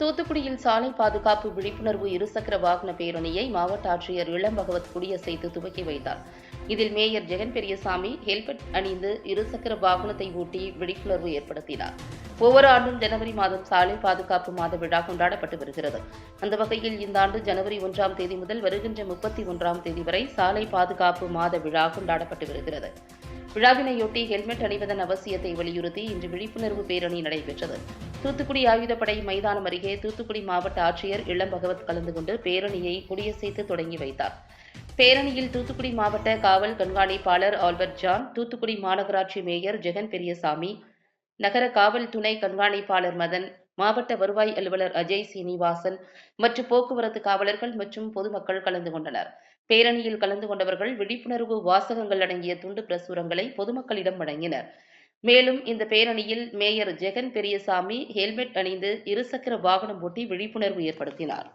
தூத்துக்குடியில் சாலை பாதுகாப்பு விழிப்புணர்வு இருசக்கர வாகன பேரணியை மாவட்ட ஆட்சியர் இளம் பகவத் குடியசைத்து துவக்கி வைத்தார். இதில் மேயர் ஜெகன் பெரியசாமி ஹெல்மெட் அணிந்து இருசக்கர வாகனத்தை ஊட்டி விழிப்புணர்வு ஏற்படுத்தினார். ஒவ்வொரு ஆண்டும் ஜனவரி மாதம் சாலை பாதுகாப்பு மாத விழா கொண்டாடப்பட்டு வருகிறது. அந்த வகையில் இந்த ஆண்டு ஜனவரி ஒன்றாம் தேதி முதல் வருகின்ற முப்பத்தி ஒன்றாம் தேதி வரை சாலை பாதுகாப்பு மாத விழா கொண்டாடப்பட்டு வருகிறது. விழாவினையொட்டி ஹெல்மெட் அணிவதன் அவசியத்தை வலியுறுத்தி இன்று விழிப்புணர்வு பேரணி நடைபெற்றது. தூத்துக்குடி ஆயுதப்படை மைதானம் அருகே தூத்துக்குடி மாவட்ட ஆட்சியர் இளம் பகவத் கலந்து கொண்டு பேரணியை கொடியசைத்து தொடங்கி வைத்தார். பேரணியில் தூத்துக்குடி மாவட்ட காவல் கண்காணிப்பாளர் ஆல்பர்ட் ஜான் தூத்துக்குடி மாநகராட்சி மேயர் ஜெகன் பெரியசாமி நகர காவல் துணை கண்காணிப்பாளர் மதன் மாவட்ட வருவாய் அலுவலர் அஜய் சீனிவாசன் மற்றும் போக்குவரத்து காவலர்கள் மற்றும் பொதுமக்கள் கலந்து கொண்டனர். பேரணியில் கலந்து கொண்டவர்கள் விழிப்புணர்வு வாசகங்கள் அடங்கிய துண்டு பிரசுரங்களை பொதுமக்களிடம் வழங்கினர். மேலும் இந்த பேரணியில் மேயர் ஜெகன் பெரியசாமி ஹெல்மெட் அணிந்து இருசக்கர வாகனம் ஓட்டி விழிப்புணர்வு ஏற்படுத்தினார்.